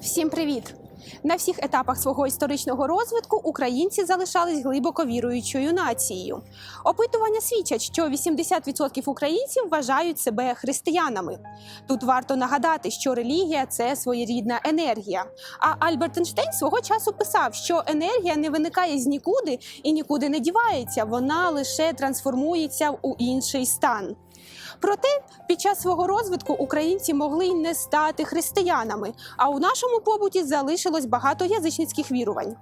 Всім привіт! На всіх етапах свого історичного розвитку українці залишались глибоко віруючою нацією. Опитування свідчать, що 80% українців вважають себе християнами. Тут варто нагадати, що релігія це своєрідна енергія. А Альберт Ейнштейн свого часу писав, що енергія не виникає з нікуди і нікуди не дівається, вона лише трансформується у інший стан. Проте під час свого розвитку українці могли й не стати християнами, а у нашому побуті залишилось багато язичницьких вірувань.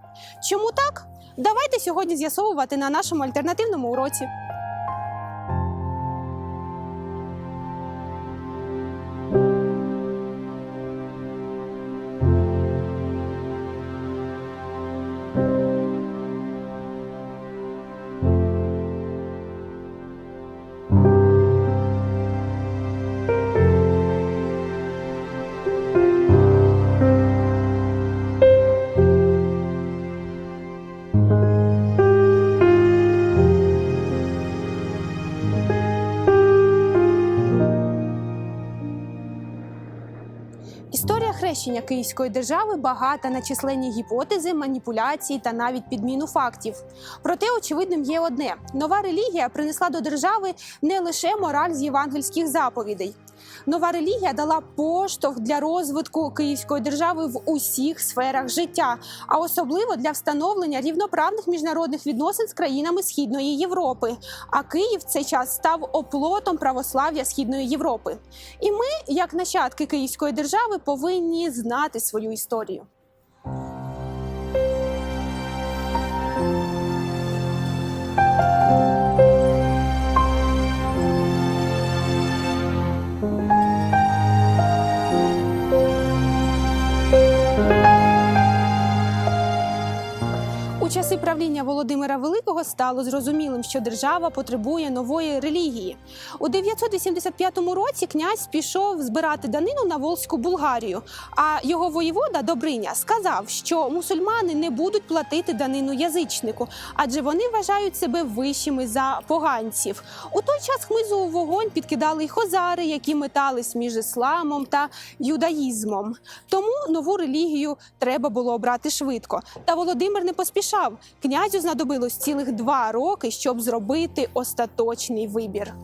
Чому так? Давайте сьогодні з'ясовувати на нашому альтернативному уроці. Історія хрещення Київської держави багата на численні гіпотези, маніпуляції та навіть підміну фактів. Проте очевидним є одне: нова релігія принесла до держави не лише мораль з євангельських заповідей. Нова релігія дала поштовх для розвитку Київської держави в усіх сферах життя, а особливо для встановлення рівноправних міжнародних відносин з країнами Східної Європи. А Київ в цей час став оплотом православ'я Східної Європи. І ми, як нащадки Київської держави, повинні знати свою історію. Часи правління Володимира Великого стало зрозумілим, що держава потребує нової релігії. У 985 році князь пішов збирати данину на Волзьку Булгарію. А його воєвода Добриня сказав, що мусульмани не будуть платити данину язичнику, адже вони вважають себе вищими за поганців. У той час хмизу у вогонь підкидали й хозари, які метались між ісламом та юдаїзмом. Тому нову релігію треба було обрати швидко. Та Володимир не поспішав. Князю знадобилось цілих два роки, щоб зробити остаточний вибір.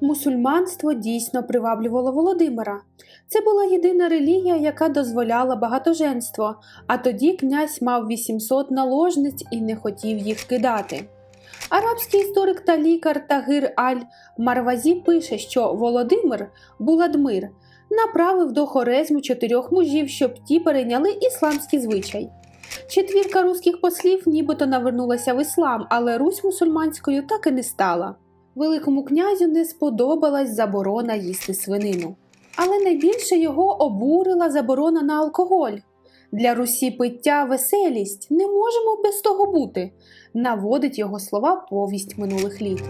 Мусульманство дійсно приваблювало Володимира. Це була єдина релігія, яка дозволяла багатоженство, а тоді князь мав 800 наложниць і не хотів їх кидати. Арабський історик та лікар Тагир Аль-Марвазі пише, що Володимир Буладмир направив до хорезму чотирьох мужів, щоб ті перейняли ісламський звичай. Четвірка руських послів нібито навернулася в іслам, але Русь мусульманською так і не стала. Великому князю не сподобалась заборона їсти свинину. Але найбільше його обурила заборона на алкоголь. Для Русі пиття веселість не можемо без того бути, наводить його слова повість минулих літ.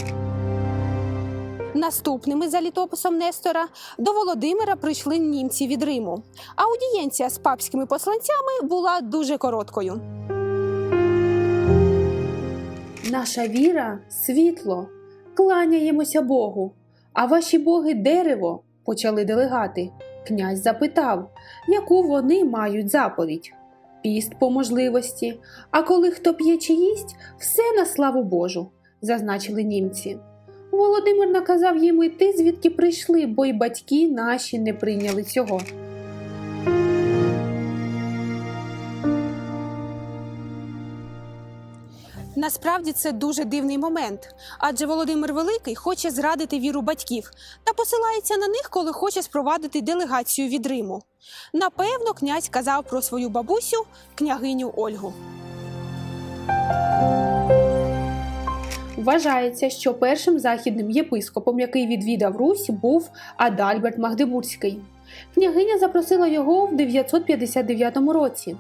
Наступними за літописом Нестора до Володимира прийшли німці від Риму. Аудієнція з папськими посланцями була дуже короткою. Наша віра світло, кланяємося Богу. А ваші боги дерево, почали делегати. Князь запитав, яку вони мають заповідь. Піст по можливості, а коли хто п'є чи їсть, все на славу Божу, зазначили німці. Володимир наказав їм іти, звідки прийшли, бо й батьки наші не прийняли цього. Насправді це дуже дивний момент, адже Володимир Великий хоче зрадити віру батьків та посилається на них, коли хоче спровадити делегацію від Риму. Напевно, князь казав про свою бабусю, княгиню Ольгу. Вважається, що першим західним єпископом, який відвідав Русь, був Адальберт Магдебурзький. Княгиня запросила його в 959 році.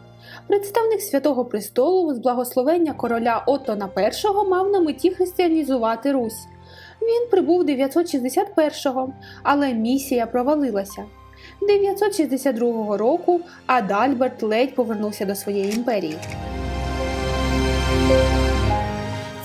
Представник Святого Престолу з благословення короля Оттона І мав на меті християнізувати Русь. Він прибув 961-го, але місія провалилася. 962 року Адальберт ледь повернувся до своєї імперії.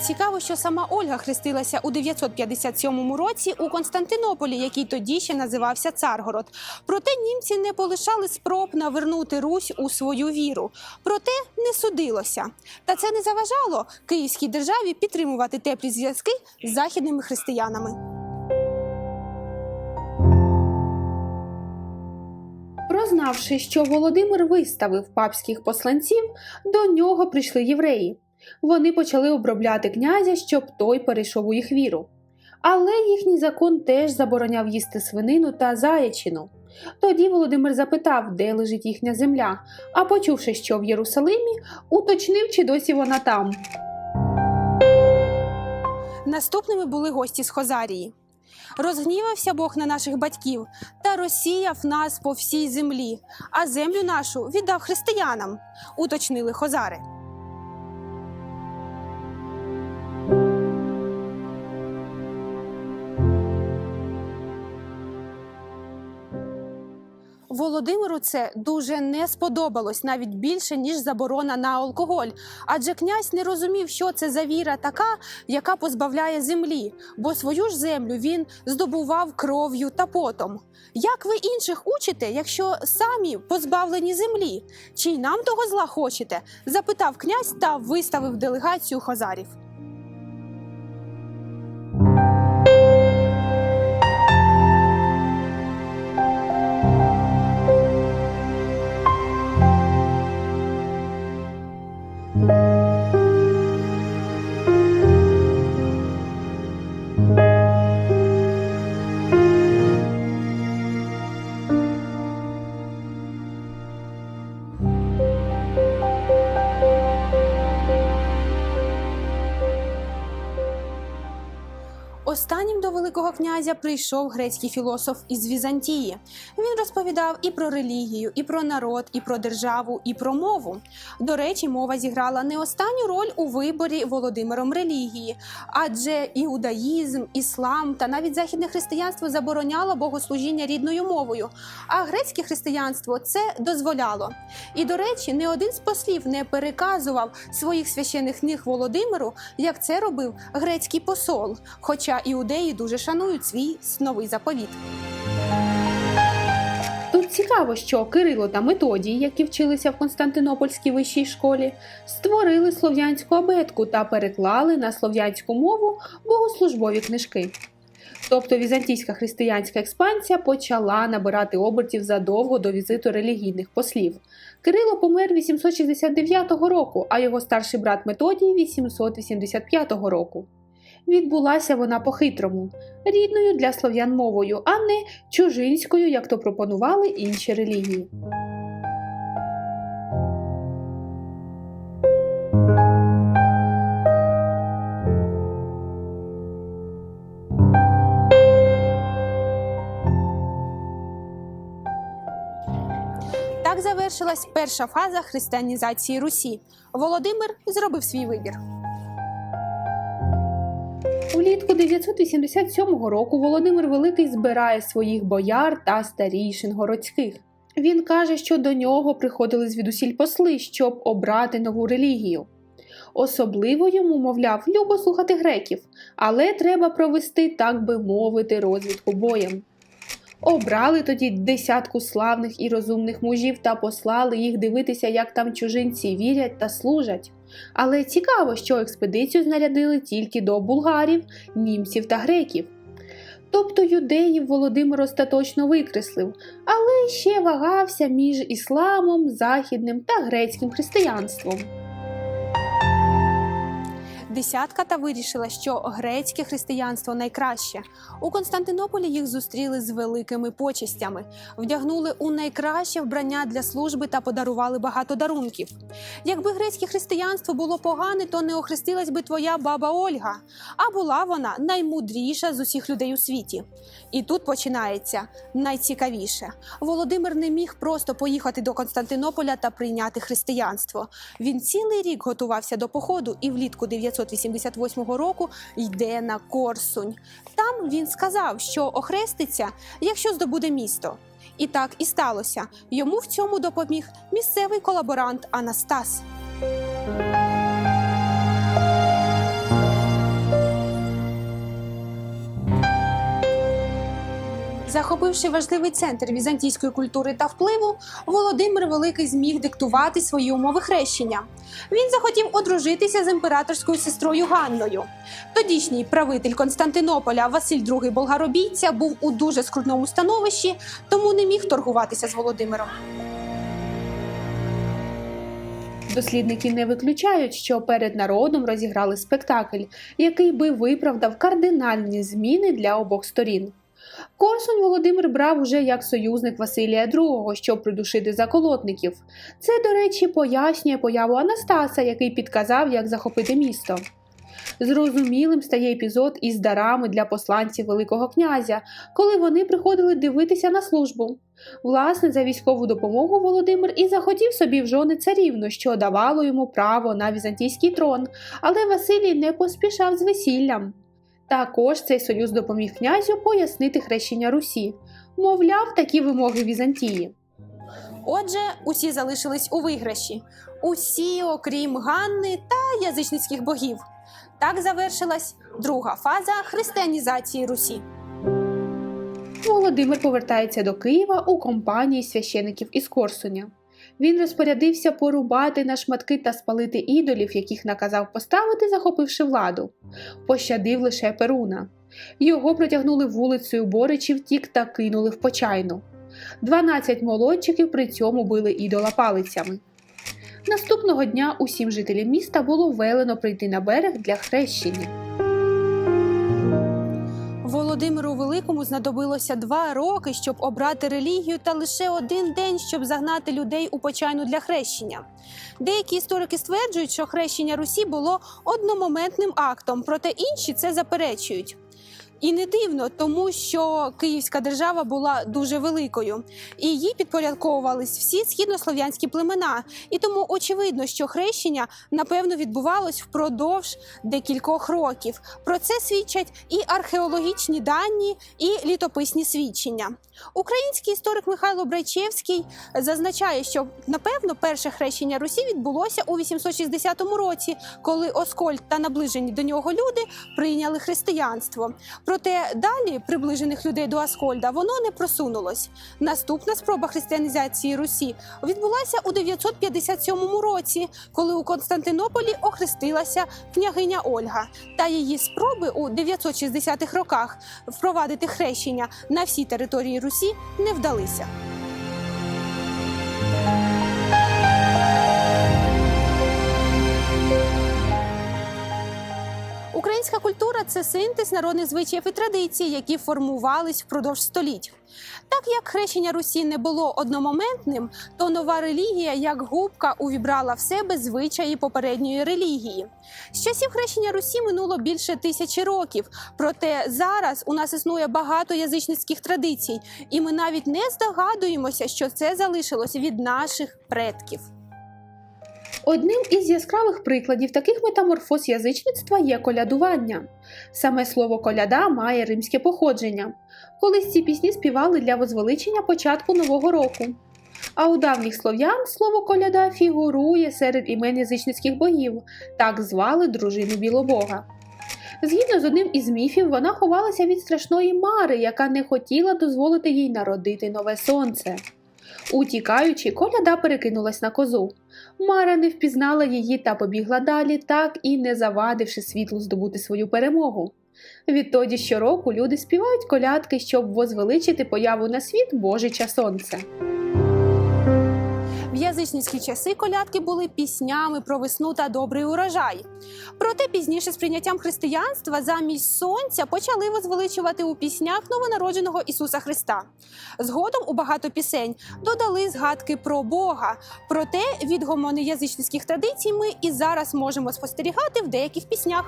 Цікаво, що сама Ольга хрестилася у 957 році у Константинополі, який тоді ще називався Царгород. Проте німці не полишали спроб навернути Русь у свою віру. Проте не судилося. Та це не заважало Київській державі підтримувати теплі зв'язки з західними християнами. Прознавши, що Володимир виставив папських посланців, до нього прийшли євреї. Вони почали обробляти князя, щоб той перейшов у їх віру. Але їхній закон теж забороняв їсти свинину та заячину. Тоді Володимир запитав, де лежить їхня земля, а почувши, що в Єрусалимі, уточнив, чи досі вона там. Наступними були гості з Хозарії. Розгнівався Бог на наших батьків та розсіяв нас по всій землі, а землю нашу віддав християнам, уточнили хозари. Володимиру це дуже не сподобалось навіть більше ніж заборона на алкоголь. Адже князь не розумів, що це за віра така, яка позбавляє землі, бо свою ж землю він здобував кров'ю та потом. Як ви інших учите, якщо самі позбавлені землі? Чи й нам того зла хочете? запитав князь та виставив делегацію хозарів. До Великого князя прийшов грецький філософ із Візантії. Він розповідав і про релігію, і про народ, і про державу, і про мову. До речі, мова зіграла не останню роль у виборі Володимиром релігії, адже іудаїзм, іслам та навіть західне християнство забороняло богослужіння рідною мовою, а грецьке християнство це дозволяло. І до речі, не один з послів не переказував своїх священих книг Володимиру, як це робив грецький посол. Хоча іудеї дуже шанують свій новий заповіт. Тут цікаво, що Кирило та Методій, які вчилися в Константинопольській вищій школі, створили слов'янську абетку та переклали на слов'янську мову богослужбові книжки. Тобто візантійська християнська експансія почала набирати обертів задовго до візиту релігійних послів. Кирило помер 869 року, а його старший брат Методій 885 року. Відбулася вона по-хитрому, рідною для слов'ян мовою, а не чужинською, як то пропонували інші релігії. Так завершилась перша фаза християнізації Русі. Володимир зробив свій вибір. Улітку 987 року Володимир Великий збирає своїх бояр та старійшин городських. Він каже, що до нього приходили звідусіль посли, щоб обрати нову релігію. Особливо йому, мовляв, любо слухати греків, але треба провести, так би мовити, розвідку боєм. Обрали тоді десятку славних і розумних мужів та послали їх дивитися, як там чужинці вірять та служать. Але цікаво, що експедицію знарядили тільки до булгарів, німців та греків. Тобто юдеїв Володимир остаточно викреслив, але ще вагався між ісламом, західним та грецьким християнством. Десятка та вирішила, що грецьке християнство найкраще. У Константинополі їх зустріли з великими почестями, вдягнули у найкраще вбрання для служби та подарували багато дарунків. Якби грецьке християнство було погане, то не охрестилась би твоя баба Ольга, а була вона наймудріша з усіх людей у світі. І тут починається найцікавіше. Володимир не міг просто поїхати до Константинополя та прийняти християнство. Він цілий рік готувався до походу і влітку 988 року йде на Корсунь. Там він сказав, що охреститься, якщо здобуде місто. І так і сталося. Йому в цьому допоміг місцевий колаборант Анастас. Захопивши важливий центр візантійської культури та впливу, Володимир Великий зміг диктувати свої умови хрещення. Він захотів одружитися з імператорською сестрою Ганною. Тодішній правитель Константинополя Василь II Болгаробійця був у дуже скрутному становищі, тому не міг торгуватися з Володимиром. Дослідники не виключають, що перед народом розіграли спектакль, який би виправдав кардинальні зміни для обох сторін. Корсунь Володимир брав уже як союзник Василія II, щоб придушити заколотників. Це, до речі, пояснює появу Анастаса, який підказав, як захопити місто. Зрозумілим стає епізод із дарами для посланців Великого князя, коли вони приходили дивитися на службу. Власне, за військову допомогу Володимир і захотів собі в жони царівну, що давало йому право на візантійський трон, але Василій не поспішав з весіллям. Також цей союз допоміг князю пояснити хрещення Русі, мовляв, такі вимоги Візантії. Отже, усі залишились у виграші. Усі, окрім Ганни та язичницьких богів. Так завершилась друга фаза християнізації Русі. Володимир повертається до Києва у компанії священиків із Корсуня. Він розпорядився порубати на шматки та спалити ідолів, яких наказав поставити, захопивши владу. Пощадив лише Перуна. Його протягнули вулицею Боричі втік та кинули в почайну. Дванадцять молодчиків при цьому били ідола палицями. Наступного дня усім жителям міста було велено прийти на берег для хрещення. Володимиру Великому знадобилося два роки, щоб обрати релігію, та лише один день, щоб загнати людей у почайну для хрещення. Деякі історики стверджують, що хрещення Русі було одномоментним актом, проте інші це заперечують. І не дивно, тому що Київська держава була дуже великою, і їй підпорядковувались всі східнослов'янські племена. І тому очевидно, що хрещення напевно відбувалось впродовж декількох років. Про це свідчать і археологічні дані, і літописні свідчення. Український історик Михайло Брайчевський зазначає, що напевно перше хрещення Русі відбулося у 860 році, коли Оскольд та наближені до нього люди прийняли християнство. Проте далі приближених людей до Аскольда воно не просунулось. Наступна спроба християнізації Русі відбулася у 957 році, коли у Константинополі охрестилася княгиня Ольга. Та її спроби у 960-х роках впровадити хрещення на всій території Русі не вдалися. Українська культура це синтез народних звичаїв і традицій, які формувались впродовж століть. Так як хрещення Русі не було одномоментним, то нова релігія, як губка, увібрала в себе звичаї попередньої релігії. З часів хрещення Русі минуло більше тисячі років. Проте зараз у нас існує багато язичницьких традицій, і ми навіть не здогадуємося, що це залишилось від наших предків. Одним із яскравих прикладів таких метаморфоз язичництва є колядування. Саме слово коляда має римське походження. Колись ці пісні співали для возвеличення початку нового року. А у давніх слов'ян слово коляда фігурує серед імен язичницьких богів, так звали дружину Білобога. Згідно з одним із міфів, вона ховалася від страшної мари, яка не хотіла дозволити їй народити нове сонце. Утікаючи, коляда перекинулась на козу. Мара не впізнала її та побігла далі, так і не завадивши світлу здобути свою перемогу. Відтоді щороку люди співають колядки, щоб возвеличити появу на світ Божича Сонце. Язичницькі часи колядки були піснями про весну та добрий урожай. Проте пізніше з прийняттям християнства замість сонця почали возвеличувати у піснях новонародженого Ісуса Христа. Згодом у багато пісень додали згадки про Бога. Проте відгомони язичницьких традицій ми і зараз можемо спостерігати в деяких піснях.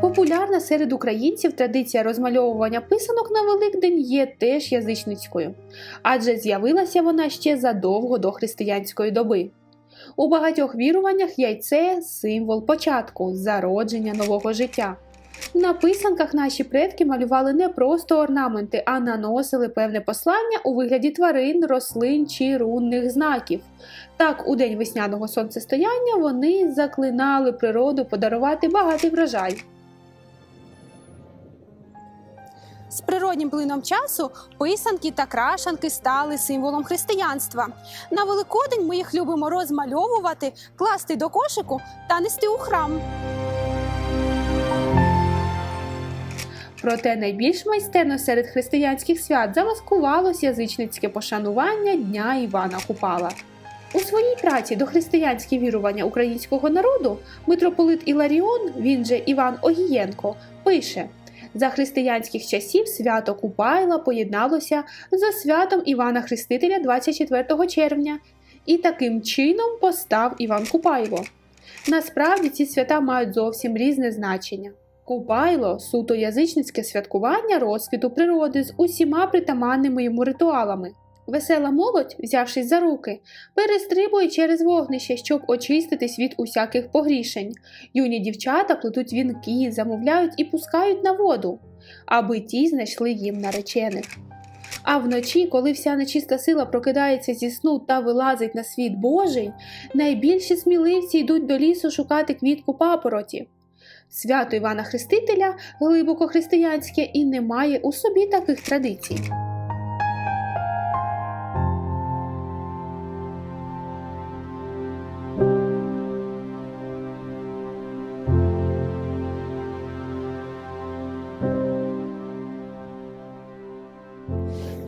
Популярна серед українців традиція розмальовування писанок на Великдень є теж язичницькою, адже з'явилася вона ще задовго до християнської доби. У багатьох віруваннях яйце символ початку, зародження нового життя. На писанках наші предки малювали не просто орнаменти, а наносили певне послання у вигляді тварин, рослин чи рунних знаків. Так, у день весняного сонцестояння вони заклинали природу подарувати багатий врожай. З природнім плином часу писанки та крашанки стали символом християнства. На Великодень ми їх любимо розмальовувати, класти до кошику та нести у храм. Проте найбільш майстерно серед християнських свят замаскувалось язичницьке пошанування Дня Івана Купала. У своїй праці до християнські вірування українського народу митрополит Іларіон, він же Іван Огієнко, пише: за християнських часів свято Купайла поєдналося за святом Івана Хрестителя 24 червня, і таким чином постав Іван Купайло. Насправді ці свята мають зовсім різне значення. Купайло суто язичницьке святкування розквіту природи з усіма притаманними йому ритуалами. Весела молодь, взявшись за руки, перестрибує через вогнище, щоб очиститись від усяких погрішень. Юні дівчата плетуть вінки, замовляють і пускають на воду, аби ті знайшли їм наречених. А вночі, коли вся нечиста сила прокидається зі сну та вилазить на світ Божий, найбільші сміливці йдуть до лісу шукати квітку папороті. Свято Івана Хрестителя глибоко християнське і не має у собі таких традицій.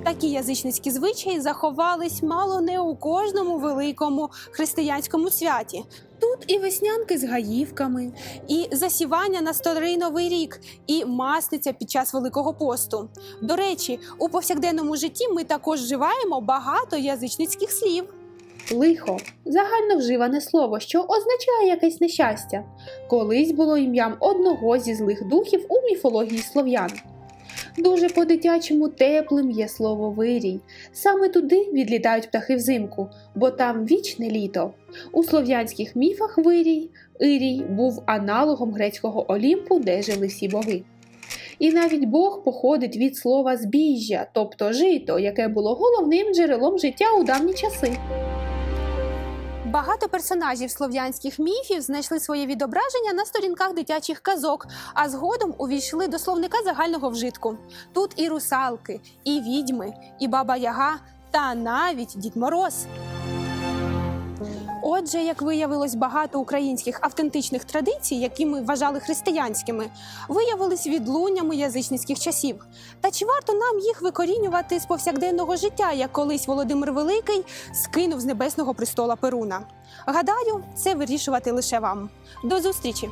Такі язичницькі звичаї заховались мало не у кожному великому християнському святі. Тут і веснянки з гаївками, і засівання на старий новий рік, і масниця під час Великого посту. До речі, у повсякденному житті ми також вживаємо багато язичницьких слів. Лихо загально вживане слово, що означає якесь нещастя. Колись було ім'ям одного зі злих духів у міфології слов'ян. Дуже по-дитячому теплим є слово вирій. Саме туди відлітають птахи взимку, бо там вічне літо. У слов'янських міфах вирій, Ірій був аналогом грецького Олімпу, де жили всі боги. І навіть Бог походить від слова збіжжя, тобто жито, яке було головним джерелом життя у давні часи. Багато персонажів слов'янських міфів знайшли своє відображення на сторінках дитячих казок, а згодом увійшли до словника загального вжитку. Тут і русалки, і відьми, і баба Яга, та навіть Дід Мороз. Отже, як виявилось, багато українських автентичних традицій, які ми вважали християнськими, виявились відлуннями язичницьких часів. Та чи варто нам їх викорінювати з повсякденного життя, як колись Володимир Великий скинув з небесного престола Перуна? Гадаю, це вирішувати лише вам. До зустрічі!